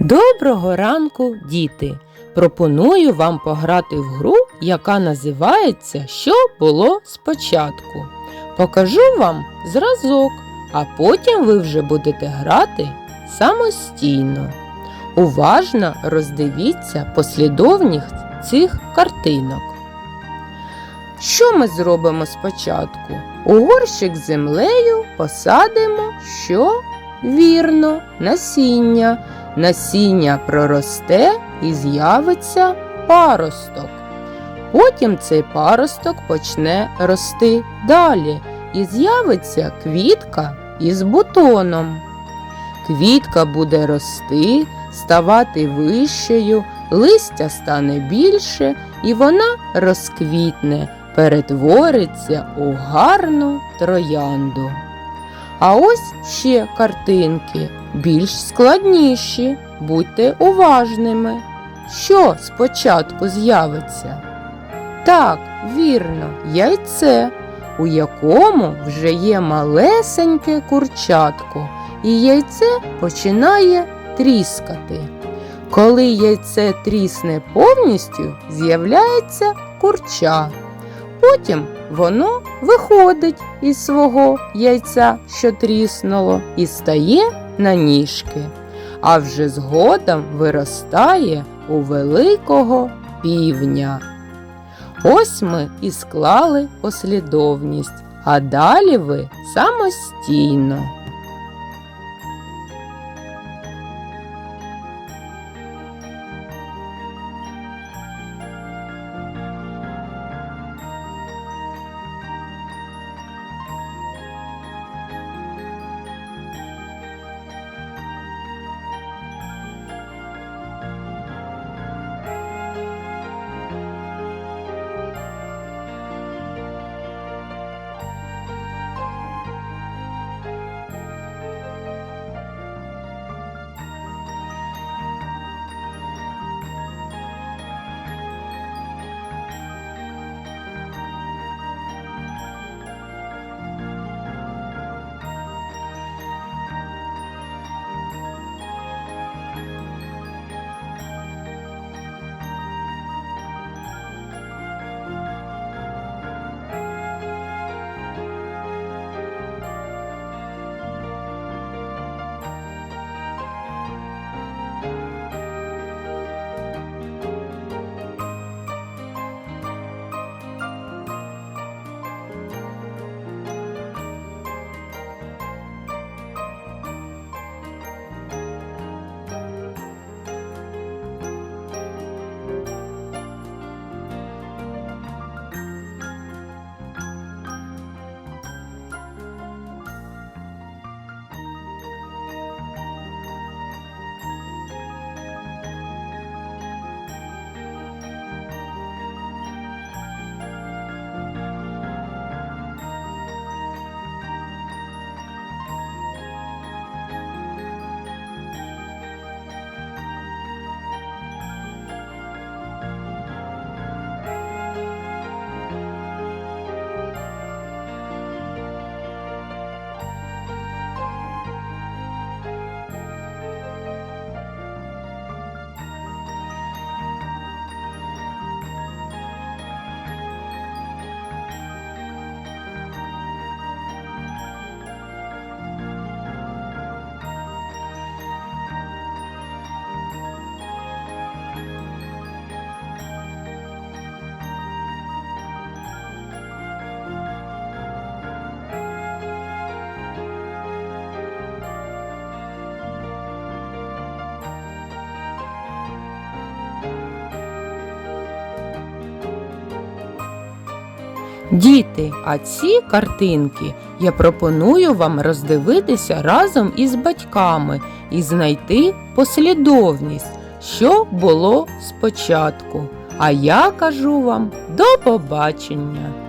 Доброго ранку, діти! Пропоную вам пограти в гру, яка називається Що було спочатку. Покажу вам зразок, а потім ви вже будете грати самостійно. Уважно роздивіться послідовність цих картинок. Що ми зробимо спочатку? У горщик з землею посадимо що? Вірно, насіння. Насіння проросте і з'явиться паросток. Потім цей паросток почне рости далі і з'явиться квітка із бутоном. Квітка буде рости, ставати вищою, листя стане більше, і вона розквітне, перетвориться у гарну троянду. А ось ще картинки, більш складніші. Будьте уважними. Що спочатку з'явиться? Так, вірно, яйце, у якому вже є малесеньке курчатко, і яйце починає тріскати. Коли яйце трісне повністю, з'являється курча. Потім воно виходить із свого яйця, що тріснуло, і стає на ніжки, а вже згодом виростає у великого півня. Ось ми і склали послідовність, а далі ви самостійно. Діти, а ці картинки я пропоную вам роздивитися разом із батьками і знайти послідовність, що було спочатку. А я кажу вам до побачення!